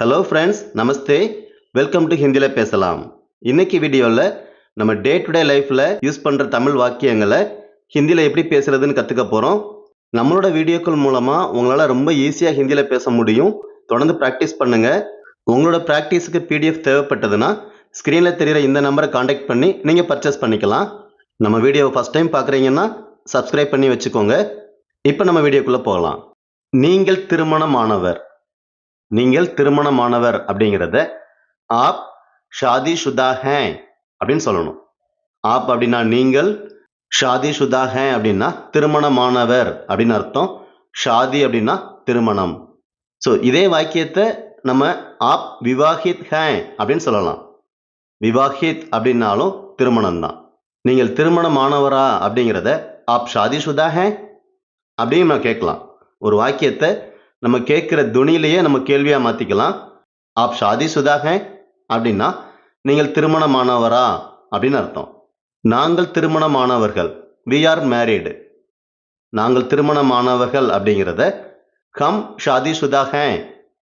Hello friends namaste welcome to ஹிந்தியில் பேசலாம். இன்னைக்கு வீடியோவில் நம்ம டே டு டே லைஃப்பில் யூஸ் பண்ணுற தமிழ் வாக்கியங்களை ஹிந்தியில் எப்படி பேசுகிறதுன்னு கற்றுக்க போகிறோம் நம்மளோட வீடியோக்கள் மூலமாக உங்களால் ரொம்ப ஈஸியாக ஹிந்தியில் பேச முடியும். தொடர்ந்து ப்ராக்டிஸ் பண்ணுங்கள் உங்களோட ப்ராக்டிஸுக்கு பிடிஎஃப் தேவைப்பட்டதுன்னா ஸ்க்ரீனில் தெரிகிற இந்த நம்பரை காண்டாக்ட் பண்ணி நீங்கள் பர்ச்சேஸ் பண்ணிக்கலாம். நம்ம வீடியோவை ஃபஸ்ட் டைம் பார்க்குறீங்கன்னா சப்ஸ்கிரைப் பண்ணி வச்சுக்கோங்க. இப்போ நம்ம வீடியோக்குள்ளே போகலாம். நீங்கள் திருமணமானவர். நீங்கள் திருமணமானவர் அப்படிங்கிறத ஆப் ஷாதி சுதா ஹே அப்படின்னு சொல்லணும். ஆப் அப்படின்னா நீங்கள் ஷாதி சுதா ஹே அப்படின்னா திருமணமானவர் அப்படின்னு அர்த்தம். ஷாதி அப்படின்னா திருமணம். ஸோ இதே வாக்கியத்தை நம்ம ஆப் விவாஹித் ஹே அப்படின்னு சொல்லலாம். விவாஹித் அப்படின்னாலும் திருமணம் தான் நீங்கள் திருமணமானவரா அப்படிங்கிறத ஆப் ஷாதி சுதா ஹே அப்படின்னு நம்ம கேட்கலாம். ஒரு வாக்கியத்தை நம்ம கேட்குற துணியிலேயே நம்ம கேள்வியாக மாற்றிக்கலாம் ஆப் ஷாதி சுதாக அப்படின்னா நீங்கள் திருமணமானவரா? அப்படின்னு அர்த்தம். நாங்கள் திருமணமானவர்கள். வி ஆர் மேரீடு நாங்கள் திருமணமானவர்கள் அப்படிங்கிறத கம் ஷாதி சுதாக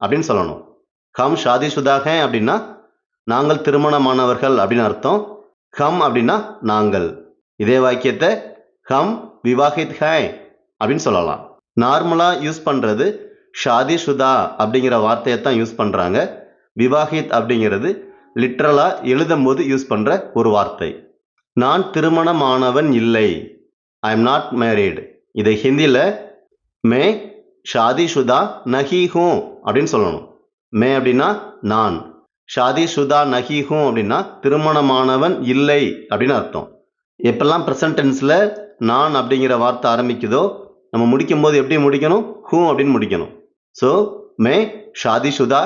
அப்படின்னு சொல்லணும். கம் ஷாதி சுதாக அப்படின்னா நாங்கள் திருமணமானவர்கள் அப்படின்னு அர்த்தம். கம் அப்படின்னா நாங்கள். இதே வாக்கியத்தை கம் விவாஹித் ஹே அப்படின்னு சொல்லலாம். நார்மலாக யூஸ் பண்ணுறது ஷாதி சுதா அப்படிங்கிற வார்த்தையை தான் யூஸ் பண்ணுறாங்க விவாஹித் அப்படிங்கிறது லிட்ரலாக எழுதும் போது யூஸ் பண்ணுற ஒரு வார்த்தை. நான் திருமணமானவன் இல்லை. ஐ எம் நாட் மேரீடு இதை ஹிந்தியில் மே ஷாதி சுதா நஹி அப்படின்னு சொல்லணும். மே அப்படின்னா நான். ஷாதி சுதா நஹி அப்படின்னா திருமணமானவன் இல்லை அப்படின்னு அர்த்தம். எப்பெல்லாம் ப்ரெசன்ட் டென்ஸில் நான் அப்படிங்கிற வார்த்தை ஆரம்பிக்குதோ நம்ம முடிக்கும் போது எப்படி முடிக்கணும்? ஹூ அப்படின்னு முடிக்கணும். ஸோ மே ஷாதி சுதா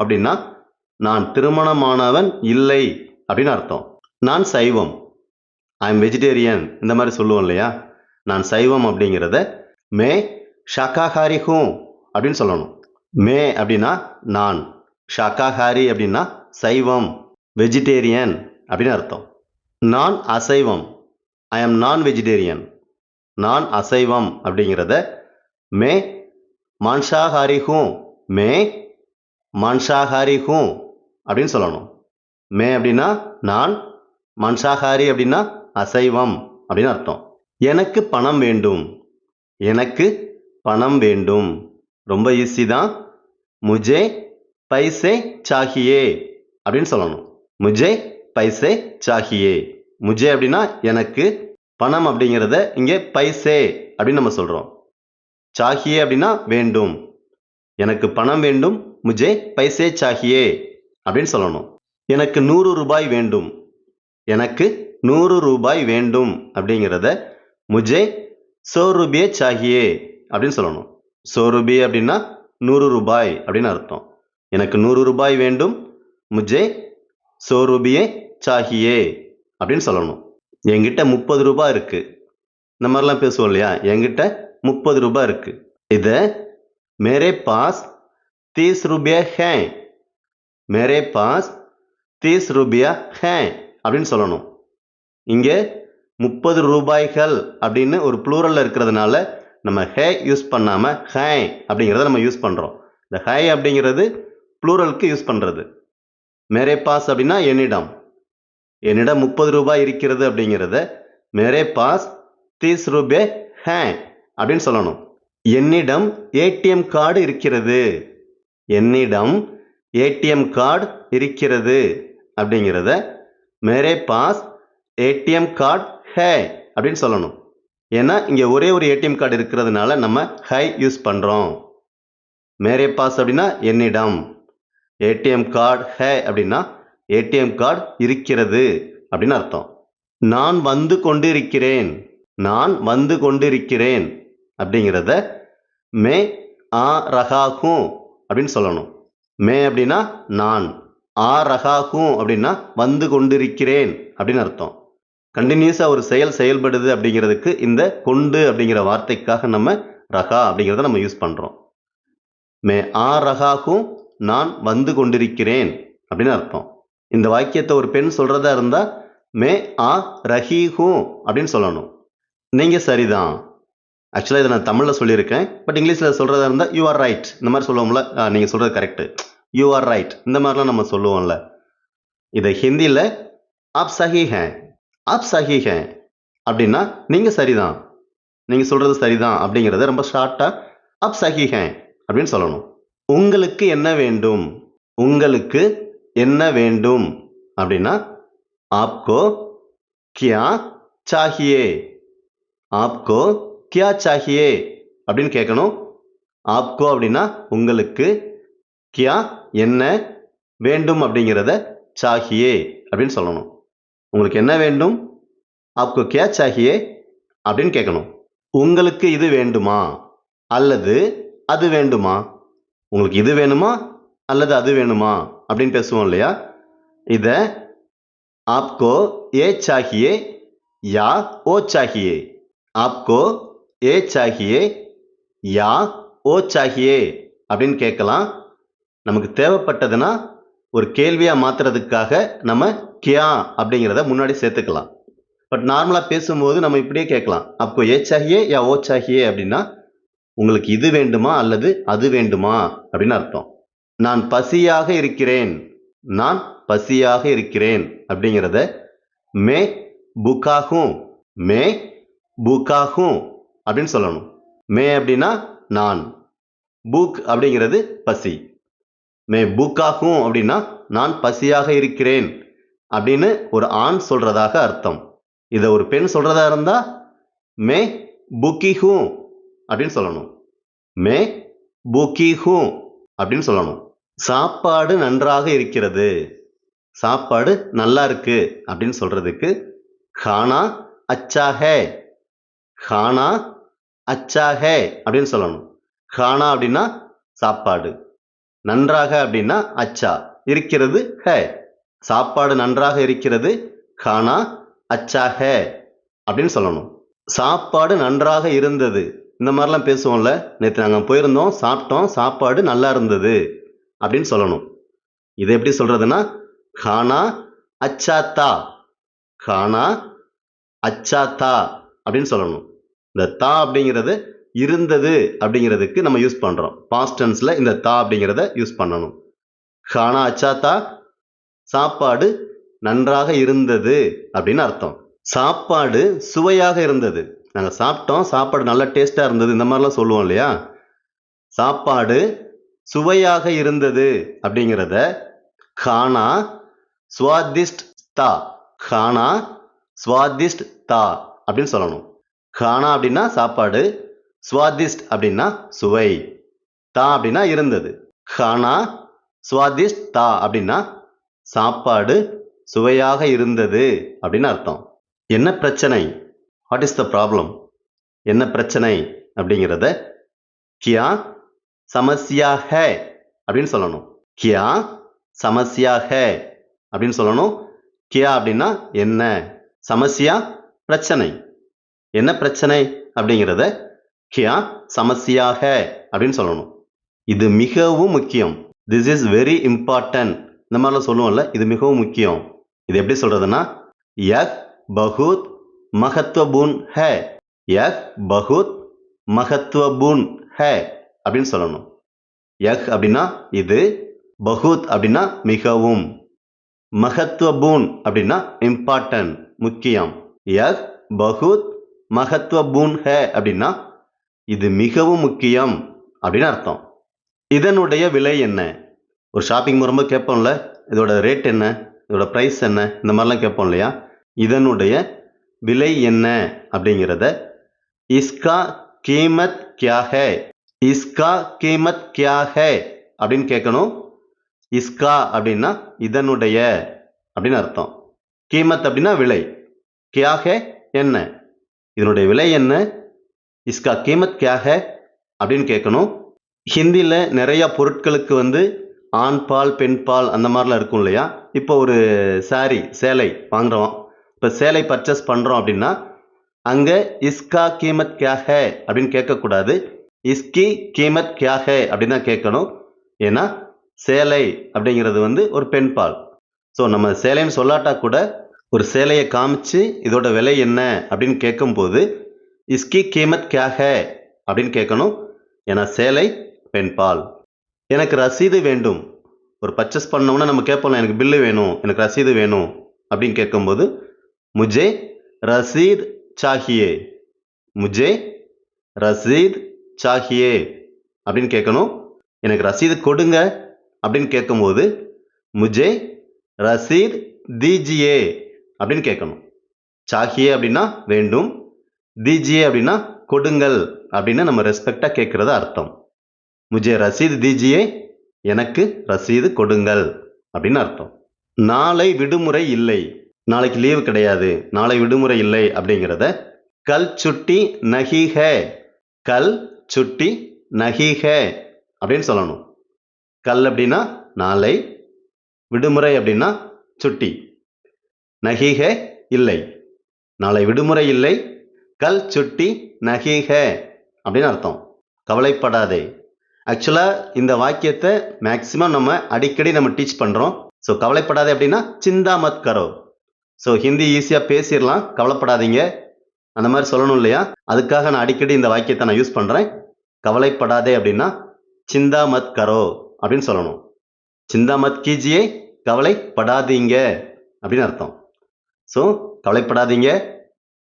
அப்படின்னா நான் திருமணமானவன் இல்லை அப்படின்னு அர்த்தம். நான் சைவம். ஐ எம் வெஜிடேரியன் இந்த மாதிரி சொல்லுவோம் இல்லையா? நான் சைவம் அப்படிங்கிறத மே ஷாக்காஹாரி ஹூ அப்படின்னு சொல்லணும். மே அப்படின்னா நான். ஷாக்காஹாரி அப்படின்னா சைவம். வெஜிடேரியன் அப்படின்னு அர்த்தம். நான் அசைவம். ஐ எம் நான் வெஜிடேரியன் நான் அசைவம் அப்படிங்கிறத மே மான்ஷாஹாரி ஹூ மே மான்ஷாஹாரி ஹூ அப்படின்னு சொல்லணும். மே அப்படின்னா நான் மான்ஷாஹாரி அப்படின்னா அசைவம் அப்படின்னு அர்த்தம். எனக்கு பணம் வேண்டும். எனக்கு பணம் வேண்டும். ரொம்ப ஈஸி தான். முஜே பைசே சாகியே அப்படின்னு சொல்லணும். முஜே பைசே சாகியே முஜே அப்படின்னா எனக்கு பணம் அப்படிங்கிறத இங்கே பைசே அப்படின்னு நம்ம சொல்கிறோம் சாகியே அப்படின்னா வேண்டும். எனக்கு பணம் வேண்டும் முஜே பைசே சாகியே அப்படின்னு சொல்லணும். எனக்கு நூறு ரூபாய் வேண்டும். எனக்கு நூறு ரூபாய் வேண்டும் அப்படிங்கிறத முஜே சோ ரூபியே சாகியே அப்படின்னு சொல்லணும். சோ ரூபி அப்படின்னா நூறு ரூபாய் அப்படின்னு அர்த்தம். எனக்கு நூறு ரூபாய் வேண்டும் முஜே சோ ரூபியே சாகியே அப்படின்னு சொல்லணும். என்கிட்ட முப்பது ரூபாய் இருக்குது இந்த மாதிரிலாம் பேசுவோம் இல்லையா? என்கிட்ட முப்பது ரூபாய் இருக்கு. இதை மேரே பாஸ் தீஸ் ரூபியா ஹே மேரே பாஸ் தீஸ் ரூபியா ஹே அப்படின்னு சொல்லணும். இங்கே முப்பது ரூபாய்கள் அப்படின்னு ஒரு ப்ளூரலில் இருக்கிறதுனால நம்ம ஹே யூஸ் பண்ணாமல் ஹே அப்படிங்கிறத நம்ம யூஸ் பண்ணுறோம் இந்த ஹே அப்படிங்கிறது ப்ளூரலுக்கு யூஸ் பண்ணுறது மேரே பாஸ் அப்படின்னா என்னிடம். என்னிடம் முப்பது ரூபாய் இருக்கிறது அப்படிங்கிறத மேரே பாஸ் தீஸ் ரூபே ஹே அப்படின்னு சொல்லணும். என்னிடம் ஏடிஎம் கார்டு இருக்கிறது. என்னிடம் ஏடிஎம் கார்டு இருக்கிறது அப்படிங்கிறத மேரே பாஸ் ஏடிஎம் கார்டு ஹே அப்படின்னு சொல்லணும். ஏன்னா இங்கே ஒரே ஒரு ஏடிஎம் கார்டு இருக்கிறதுனால நம்ம ஹை யூஸ் பண்ணுறோம் மேரே பாஸ் அப்படின்னா என்னிடம். ஏடிஎம் கார்டு ஹே அப்படின்னா ஏடிஎம் கார்டு இருக்கிறது அப்படின்னு அர்த்தம். நான் வந்து கொண்டிருக்கிறேன். நான் வந்து கொண்டிருக்கிறேன். அப்படிங்கிறத மே ஆ ரகாகும் அப்படின்னு சொல்லணும். மே அப்படின்னா நான் ஆ ரகாகும் அப்படின்னா வந்து கொண்டிருக்கிறேன் அப்படின்னு அர்த்தம். கண்டினியூஸாக ஒரு செயல் செயல்படுது அப்படிங்கிறதுக்கு இந்த கொண்டு அப்படிங்கிற வார்த்தைக்காக நம்ம ரகா அப்படிங்கிறத நம்ம யூஸ் பண்ணுறோம் மே ஆ ரகாகும் நான் வந்து கொண்டிருக்கிறேன் அப்படின்னு அர்த்தம். இந்த வாக்கியத்தை ஒரு பெண் சொல்கிறதா இருந்தால் மே ஆ ரஹீஹூ அப்படின்னு சொல்லணும். நீங்கள் சரிதான். ஆக்சுவலாக இதை நான் தமிழில் சொல்லியிருக்கேன். பட் இங்கிலீஷில் சொல்கிறதா இருந்தால் யூ ஆர் ரைட் இந்த மாதிரி சொல்லுவோம்ல நீங்கள் சொல்கிறது கரெக்டு யூ ஆர் ரைட் இந்த மாதிரிலாம் நம்ம சொல்லுவோம்ல. இதை ஹிந்தியில் ஆப் சஹி ஹே ஆப் சஹி ஹே அப்படின்னா நீங்கள் சரிதான். நீங்கள் சொல்கிறது சரிதான். அப்படிங்கிறத ரொம்ப ஷார்ட்டாக ஆப் சஹி ஹே அப்படின்னு சொல்லணும். உங்களுக்கு என்ன வேண்டும்? உங்களுக்கு என்ன வேண்டும்? அப்படின்னா ஆப்கோ கியா சாஹியே? ஆப்கோ கியா சாஹியே அப்படின்னு கேட்கணும். ஆப்கோ அப்படின்னா உங்களுக்கு கியா என்ன வேண்டும் அப்படிங்கிறத சாஹியே அப்படின்னு சொல்லணும். உங்களுக்கு என்ன வேண்டும்? ஆப்கோ கியா சாஹியே அப்படின்னு கேட்கணும். உங்களுக்கு இது வேண்டுமா? அல்லது அது வேண்டுமா? உங்களுக்கு இது வேணுமா? அல்லது அது வேணுமா? அப்படின்னு பேசுவோம் இல்லையா? இதை ஆப்கோ ஏ சாஹியே யா ஓ சாஹியே ஆப்கோ ஏ சாகியே யா ஓ சாகியே அப்படின்னு கேட்கலாம். நமக்கு தேவைப்பட்டதுன்னா ஒரு கேள்வியாக மாற்றுறதுக்காக நம்ம கியா அப்படிங்கிறத முன்னாடி சேர்த்துக்கலாம். பட் நார்மலாக பேசும்போது நம்ம இப்படியே கேட்கலாம். அப்போ ஏ சாகியே யா ஓ சாகியே அப்படின்னா உங்களுக்கு இது வேண்டுமா அல்லது அது வேண்டுமா அப்படின்னு அர்த்தம். நான் பசியாக இருக்கிறேன் நான் பசியாக இருக்கிறேன் அப்படிங்கிறத மே புக்காகும் மே புக்காகும் அப்படின்னு சொல்லணும். மே அப்படின்னா நான். பூக் அப்படிங்கிறது பசி. மே பூக்காகும் அப்படின்னா நான் பசியாக இருக்கிறேன் அப்படின்னு ஒரு ஆண் சொல்கிறதாக அர்த்தம். இதை ஒரு பெண் சொல்கிறதா இருந்தால் மே புக்கிஹூ அப்படின்னு சொல்லணும். மே புக்கிஹூ அப்படின்னு சொல்லணும். சாப்பாடு நன்றாக இருக்கிறது. சாப்பாடு நல்லா இருக்கு அப்படின்னு சொல்கிறதுக்கு ஹானா அச்சாக. ஹானா அச்சா ஹே அப்படின்னு சொல்லணும். காணா அப்படின்னா சாப்பாடு. நன்றாக அப்படின்னா அச்சா. இருக்கிறது ஹ. சாப்பாடு நன்றாக இருக்கிறது காணா அச்சா ஹே அப்படின்னு சொல்லணும். சாப்பாடு நன்றாக இருந்தது. இந்த மாதிரிலாம் பேசுவோம்ல. நேற்று நாங்கள் போயிருந்தோம் சாப்பிட்டோம் சாப்பாடு நல்லா இருந்தது அப்படின்னு சொல்லணும். இது எப்படி சொல்கிறதுன்னா கானா அச்சாத்தா. தா கானா அச்சா அப்படின்னு சொல்லணும். இந்த தா அப்படிங்கிறது இருந்தது அப்படிங்கிறதுக்கு நம்ம யூஸ் பண்ணுறோம் பாஸ்ட் டென்ஸில் இந்த தா அப்படிங்கிறத யூஸ் பண்ணணும். கானா தா சாப்பாடு நன்றாக இருந்தது அப்படின்னு அர்த்தம். சாப்பாடு சுவையாக இருந்தது. நாங்கள் சாப்பிட்டோம் சாப்பாடு நல்ல டேஸ்ட்டாக இருந்தது இந்த மாதிரிலாம் சொல்லுவோம் இல்லையா? சாப்பாடு சுவையாக இருந்தது அப்படிங்கிறத கானா சுவாதிஷ்ட் தா கானா சுவாதிஷ்ட் தா அப்படின்னு சொல்லணும். கானா அப்படின்னா சாப்பாடு சுவாதிஷ்ட் அப்படின்னா சுவை தா அப்படின்னா இருந்தது. கானா சுவாதிஷ்ட் தா அப்படின்னா சாப்பாடு சுவையாக இருந்தது அப்படின்னு அர்த்தம். என்ன பிரச்சனை? வாட் இஸ் த ப்ராப்ளம் என்ன பிரச்சனை அப்படிங்கிறத கியா சமஸ்யா ஹே அப்படின்னு சொல்லணும். கியா சமஸ்யா ஹே அப்படின்னு சொல்லணும். கியா அப்படின்னா என்ன? சமஸ்யா பிரச்சனை. என்ன பிரச்சனை அப்படிங்கிறத கியா சமஸ்யா அப்படின்னு சொல்லணும். இது மிகவும் முக்கியம். திஸ் இஸ் வெரி இம்பார்ட்டன்ட் இந்த மாதிரிலாம் சொல்லுவோம்ல இது மிகவும் முக்கியம். இது எப்படி சொல்றதுன்னா யக் பகுத் மகத்துவபூன் ஹே. யக் பகுத் மகத்துவபூன் ஹே அப்படின்னு சொல்லணும். யக் அப்படின்னா இது பகுத் அப்படின்னா மிகவும். மகத்துவபூன் அப்படின்னா இம்பார்ட்டன்ட் முக்கியம். யக் பகுத் மகத்துவபூன் ஹ அப்படின்னா இது மிகவும் முக்கியம் அப்படின்னு அர்த்தம். இதனுடைய விலை என்ன? ஒரு ஷாப்பிங் ரொம்ப கேட்போம்ல இதோட ரேட் என்ன? இதோட ப்ரைஸ் என்ன? இந்த மாதிரிலாம் கேட்போம் இல்லையா? இதனுடைய விலை என்ன அப்படிங்கிறத இஸ்கா கீமத் கியா ஹே? இஸ்கா கீமத் கியா ஹே? அப்படின்னு கேட்கணும். இஸ்கா அப்படின்னா இதனுடைய அப்படின்னு அர்த்தம். கீமத் அப்படின்னா விலை. கியா என்ன? இதனுடைய விலை என்ன? இஸ்கா கீமத் கியாக அப்படின்னு கேட்கணும் ஹிந்தியில் நிறையா பொருட்களுக்கு வந்து ஆண் பால் பெண் பால் அந்த மாதிரிலாம் இருக்கும் இல்லையா? இப்போ ஒரு சாரி சேலை வாங்குறோம். இப்போ சேலை பர்ச்சேஸ் பண்ணுறோம் அப்படின்னா அங்கே இஸ்கா கீமத் கியாக அப்படின்னு கேட்கக்கூடாது இஸ்கி கீமத் கியாக அப்படின்னு தான் கேட்கணும் ஏன்னா சேலை அப்படிங்கிறது வந்து ஒரு பெண் பால். ஸோ நம்ம சேலைன்னு சொல்லாட்டா கூட ஒரு சேலையை காமிச்சு இதோட விலை என்ன? அப்படின்னு கேட்கும்போது இஸ்கி கீமத் கியா ஹே? அப்படின்னு கேட்கணும் ஏன்னா சேலை பெண்பால் எனக்கு ரசீது வேண்டும். ஒரு பர்ச்சேஸ் பண்ணோம்னா நம்ம கேட்போம்ல எனக்கு பில்லு வேணும் எனக்கு ரசீது வேணும். அப்படின்னு கேட்கும்போது முஜே ரசீத் சாஹியே. முஜே ரசீத் சாஹியே. அப்படின்னு கேட்கணும் எனக்கு ரசீது கொடுங்க. அப்படின்னு கேட்கும்போது முஜே ரசீத் தீஜியே. அப்படின்னு கேட்கணும். சாஹியே அப்படின்னா வேண்டும் தீஜியே அப்படின்னா கொடுங்கள் அப்படின்னு நம்ம ரெஸ்பெக்டாக கேட்குறது அர்த்தம். முஜே ரசீது தீஜியே எனக்கு ரசீது கொடுங்கள் அப்படின்னு அர்த்தம். நாளை விடுமுறை இல்லை. நாளைக்கு லீவு கிடையாது. நாளை விடுமுறை இல்லை அப்படிங்கிறத கல் சுட்டி நகிக கல் சுட்டி நகிக அப்படின்னு சொல்லணும். கல் அப்படின்னா நாளை விடுமுறை அப்படின்னா சுட்டி. நகிக இல்லை. நாளை விடுமுறை இல்லை. கல் சுட்டி நகிக ஹே அப்படின்னு அர்த்தம். கவலைப்படாதே. ஆக்சுவலாக இந்த வாக்கியத்தை மேக்சிமம் நம்ம அடிக்கடி நம்ம டீச் பண்ணுறோம் ஸோ கவலைப்படாதே அப்படின்னா சிந்தா மத் கரோ. ஸோ ஹிந்தி ஈஸியாக பேசிடலாம். கவலைப்படாதீங்க. அந்த மாதிரி சொல்லணும் இல்லையா? அதுக்காக நான் அடிக்கடி இந்த வாக்கியத்தை நான் யூஸ் பண்ணுறேன் கவலைப்படாதே அப்படின்னா சிந்தா மத் கரோ அப்படின்னு சொல்லணும். சிந்தா மத் கீஜியே கவலைப்படாதீங்க அப்படின்னு அர்த்தம். ஸோ கவலைப்படாதீங்க.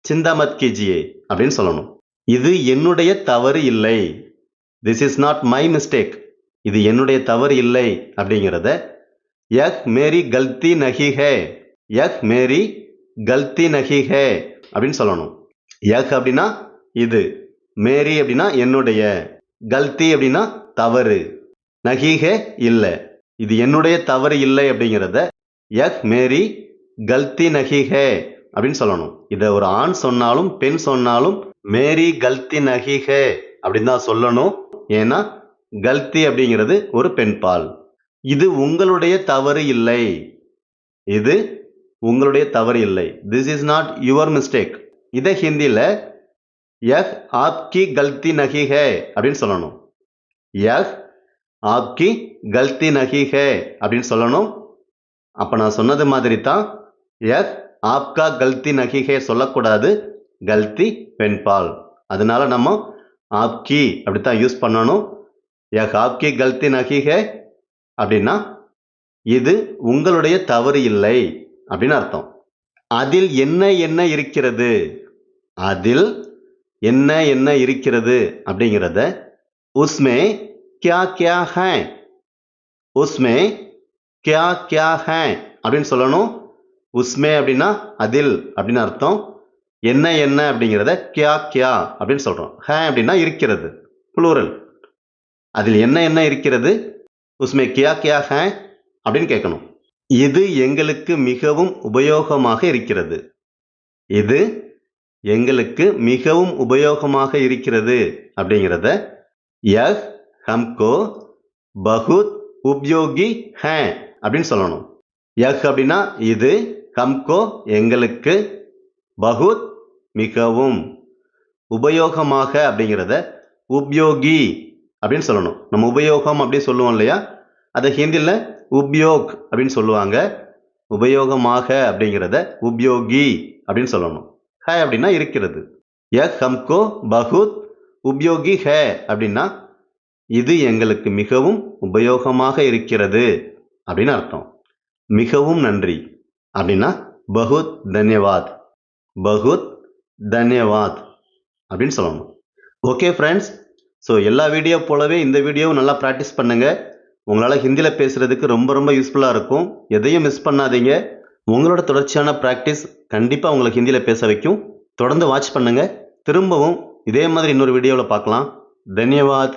சிந்தாமத் கேஜியே அப்படின்னு சொல்லணும். இது என்னுடைய தவறு இல்லை. This is not my mistake இது என்னுடைய தவறு இல்லை அப்படிங்கிறத யக் மேரி கல்தி நஹி ஹே யக் மேரி கல்தி நஹி ஹே அப்படின்னு சொல்லணும். யக் அப்படின்னா இது மேரி அப்படின்னா என்னுடைய கல்தி அப்படின்னா தவறு. நஹி ஹே இல்லை. இது என்னுடைய தவறு இல்லை அப்படிங்கிறத யக் மேரி கல்தி நகிஹே அப்படின்னு சொல்லணும். இதை ஒரு ஆண் சொன்னாலும் பெண் சொன்னாலும் மேரி கல்தி நகிஹே அப்படின்னு தான் சொல்லணும். ஏன்னா கல்தி அப்படிங்கிறது ஒரு பெண்பால் இது உங்களுடைய தவறு இல்லை. இது உங்களுடைய தவறு இல்லை. This is not your mistake இதை ஹிந்தியில் யஹ் ஆப்கி கல்தி நகி ஹே அப்படின்னு சொல்லணும். யஹ் ஆப்கி கல்தி நகி ஹே அப்படின்னு சொல்லணும். அப்போ நான் சொன்னது மாதிரி தான் எஸ் ஆப்கா கல்தி நகிஹே சொல்லக்கூடாது. கல்தி பெண்பால். அதனால நம்ம ஆப்கி அப்படித்தான் யூஸ் பண்ணணும். யஹ் ஆப்கி கல்தி நகிஹே அப்படின்னா இது உங்களுடைய தவறு இல்லை அப்படின்னு அர்த்தம். அதில் என்ன என்ன இருக்கிறது? அதில் என்ன என்ன இருக்கிறது அப்படிங்கிறத உஸ்மே கியா கியா ஹே உஸ்மே கியா கியா ஹே அப்படின்னு சொல்லணும். உஸ்மே அப்படின்னா அதில் அப்படின்னு அர்த்தம். என்ன என்ன அப்படிங்கிறத கியா கியா அப்படின்னு சொல்கிறோம் ஹே அப்படின்னா இருக்கிறது புளூரல் அதில் என்ன என்ன இருக்கிறது? உஸ்மே கியா கியா ஹே அப்படின்னு கேட்கணும். இது எங்களுக்கு மிகவும் உபயோகமாக இருக்கிறது. இது எங்களுக்கு மிகவும் உபயோகமாக இருக்கிறது அப்படிங்கிறத யஹ் ஹம்கோ பகுத் உப்யோகி ஹே அப்படின்னு சொல்லணும். யஹ் அப்படின்னா இது கம்கோ எங்களுக்கு பகுத் மிகவும் உபயோகமாக அப்படிங்கிறத உப்யோகி அப்படின்னு சொல்லணும். நம்ம உபயோகம் அப்படின்னு சொல்லுவோம் இல்லையா? அதை ஹிந்தியில் உப்யோக் அப்படின்னு சொல்லுவாங்க. உபயோகமாக அப்படிங்கிறத உப்யோகி அப்படின்னு சொல்லணும். ஹே அப்படின்னா இருக்கிறது. ய ஹம்கோ பகுத் உப்யோகி ஹே அப்படின்னா இது எங்களுக்கு மிகவும் உபயோகமாக இருக்கிறது அப்படின்னு அர்த்தம். மிகவும் நன்றி. அப்படின்னா பகுத் தன்யவாத். பகுத் தன்யவாத் அப்படின்னு சொல்லணும். ஓகே ஃப்ரெண்ட்ஸ் ஸோ எல்லா வீடியோ போலவே இந்த வீடியோவும் நல்லா ப்ராக்டிஸ் பண்ணுங்கள் உங்களால் ஹிந்தியில் பேசுகிறதுக்கு ரொம்ப ரொம்ப யூஸ்ஃபுல்லாக இருக்கும். எதையும் மிஸ் பண்ணாதீங்க. உங்களோட தொடர்ச்சியான ப்ராக்டிஸ் கண்டிப்பாக உங்களை ஹிந்தியில் பேச வைக்கும். தொடர்ந்து வாட்ச் பண்ணுங்கள் திரும்பவும் இதே மாதிரி இன்னொரு வீடியோவில் பார்க்கலாம். தன்யவாத்.